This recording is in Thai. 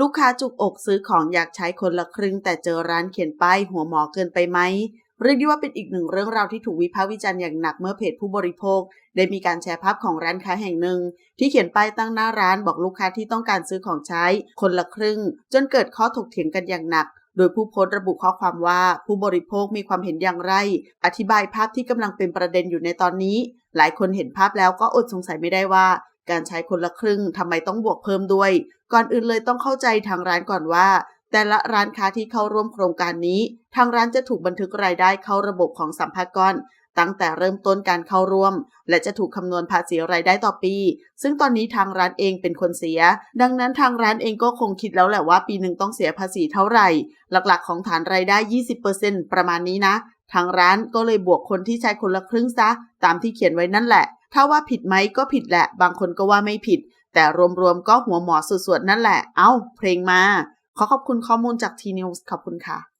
ลูกค้าจุกอกซื้อของอยากใช้คนละครึ่ง แต่เจอร้านเขียนป้ายหัวหมอเกินไปไหมเรียกได้ว่าเป็นอีกหนึ่งเรื่องราวที่ถูกวิพากษ์วิจารณ์อย่างหนักเมื่อเพจผู้บริโภค ได้มีการแชร์ภาพของร้านค้าแห่งหนึ่ง ที่เขียนป้ายตั้งหน้าร้านบอกลูกค้าที่ต้องการซื้อของใช้คนละครึ่ง จนเกิดข้อถกเถียงกันอย่างหนัก โดยผู้โพสต์ระบุข้อความว่าผู้บริโภคมีความเห็นอย่างไร อธิบายภาพที่กำลังเป็นประเด็นอยู่ในตอนนี้ หลายคนเห็นภาพแล้วก็อดสงสัยไม่ได้ว่า การใช้คนละครึ่งทำไมต้องบวกเพิ่มด้วย ก่อนอื่นเลยต้องเข้าใจทางร้านก่อนว่า แต่ละร้านค้าที่เข้าร่วมโครงการนี้ ทางร้านจะถูกบันทึกรายได้เข้าระบบของสัมภากรตั้งแต่เริ่มต้นการเข้าร่วม และจะถูกคำนวณภาษีรายได้ต่อปี ซึ่งตอนนี้ทางร้านเองเป็นคนเสีย ดังนั้นทางร้านเองก็คงคิดแล้วแหละว่าปีหนึ่งต้องเสียภาษีเท่าไหร่ หลักๆ ของฐานรายได้ 20%ประมาณนี้นะ ทางร้านก็เลยบวกคนที่ใช้คนละครึ่งซะ ตามที่เขียนไว้นั่นแหละ ถ้าว่าผิดไหมก็ผิดแหละ บางคนก็ว่าไม่ผิด แต่รวมๆก็หัวหมอสุดๆ นั่นแหละ เอ้า เพลงมา ขอขอบคุณข้อมูลจากทีนิวส์ขอบคุณค่ะ